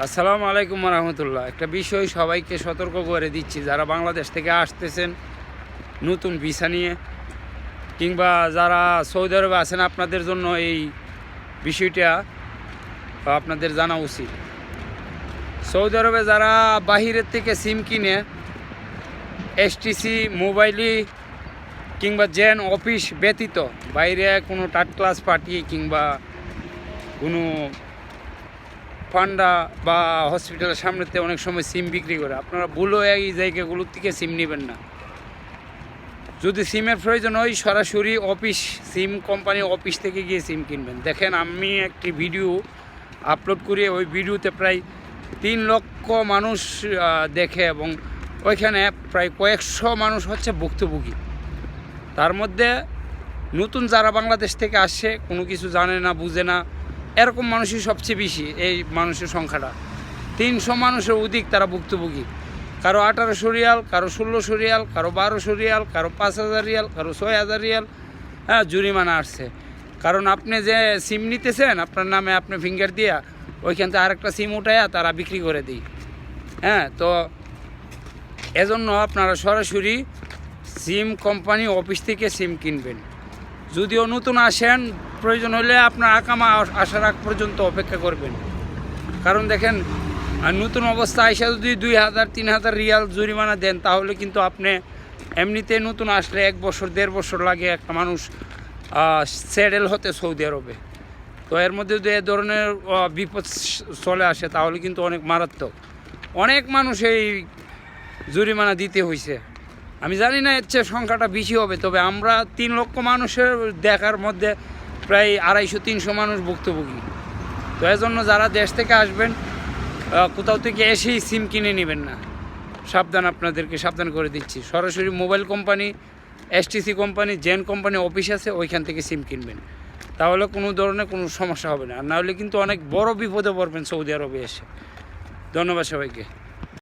আসসালামু আলাইকুম রহমতুল্লাহ। একটা বিষয় সবাইকে সতর্ক করে দিচ্ছি, যারা বাংলাদেশ থেকে আসতেছেন নতুন ভিসা নিয়ে, কিংবা যারা সৌদি আরবে আছেন, আপনাদের জন্য এই বিষয়টা আপনাদের জানা উচিত। সৌদি আরবে যারা বাহিরের থেকে সিম কিনে, এসটিসি মোবাইলি কিংবা জেন অফিস ব্যতীত, বাইরে কোনো টাট ক্লাস পার্টি কিংবা কোনো ফান্ডা বা হসপিটালের সামনেতে অনেক সময় সিম বিক্রি করে। আপনারা ভুলও এই জায়গাগুলোর থেকে সিম নেবেন না। যদি সিমের প্রয়োজন হয়, সরাসরি অফিস, সিম কোম্পানি অফিস থেকে গিয়ে সিম কিনবেন। দেখেন, আমি একটি ভিডিও আপলোড করি, ওই ভিডিওতে প্রায় তিন লক্ষ মানুষ দেখে এবং ওইখানে প্রায় কয়েকশো মানুষ হচ্ছে ভুক্তভোগী। তার মধ্যে নতুন যারা বাংলাদেশ থেকে আসছে কোনো কিছু জানে না, বুঝে না এরকম মানুষই সবচেয়ে বেশি এই মানুষের সংখ্যাটা। তিনশো মানুষের অধিক তারা ভুক্তভোগী। কারও আঠারোশো রিয়াল, কারও ষোলোশো রিয়াল, কারও বারোশো রিয়াল, কারও পাঁচ হাজার রিয়াল, কারও ছয় হাজার রিয়াল হ্যাঁ জরিমানা আসছে। কারণ আপনি যে সিম নিতেছেন, আপনার নামে আপনি ফিঙ্গার দিয়া ওইখান থেকে আরেকটা সিম উঠাইয়া তারা বিক্রি করে দিই হ্যাঁ তো এজন্য আপনারা সরাসরি সিম কোম্পানি অফিস থেকে সিম কিনবেন। যদিও নতুন আসেন, প্রয়োজন হলে আপনার আকামা আস- আসার আগ পর্যন্ত অপেক্ষা করবেন। কারণ দেখেন নতুন অবস্থা আইসা যদি দুই হাজার, তিন হাজার রিয়াল জরিমানা দেন, তাহলে কিন্তু আপনি এমনিতে নতুন আসলে এক বছর, দেড় বছর লাগে একটা মানুষ সেটেল হতে সৌদি আরবে। তো এর মধ্যে যদি এ ধরনের বিপদ চলে আসে, তাহলে কিন্তু অনেক মারাত্মক। অনেক মানুষ এই জরিমানা দিতে হয়েছে আমি জানি না এর চেয়ে সংখ্যাটা বেশি হবে, তবে আমরা তিন লক্ষ মানুষের দেখার মধ্যে প্রায় আড়াইশো, তিনশো মানুষ ভুক্তভোগী। তো এজন্য যারা দেশ থেকে আসবেন কোথাও থেকে এসেই সিম কিনে নেবেন না। সাবধান আপনাদেরকে সাবধান করে দিচ্ছি। সরাসরি mobile company, STC company, Zain company office আছে, ওইখান থেকে সিম কিনবেন। তাহলে কোনো ধরনের কোনো সমস্যা হবে না। আর নাহলে কিন্তু অনেক বড় বিপদে পড়বেন সৌদি আরবে এসে। ধন্যবাদ সবাইকে।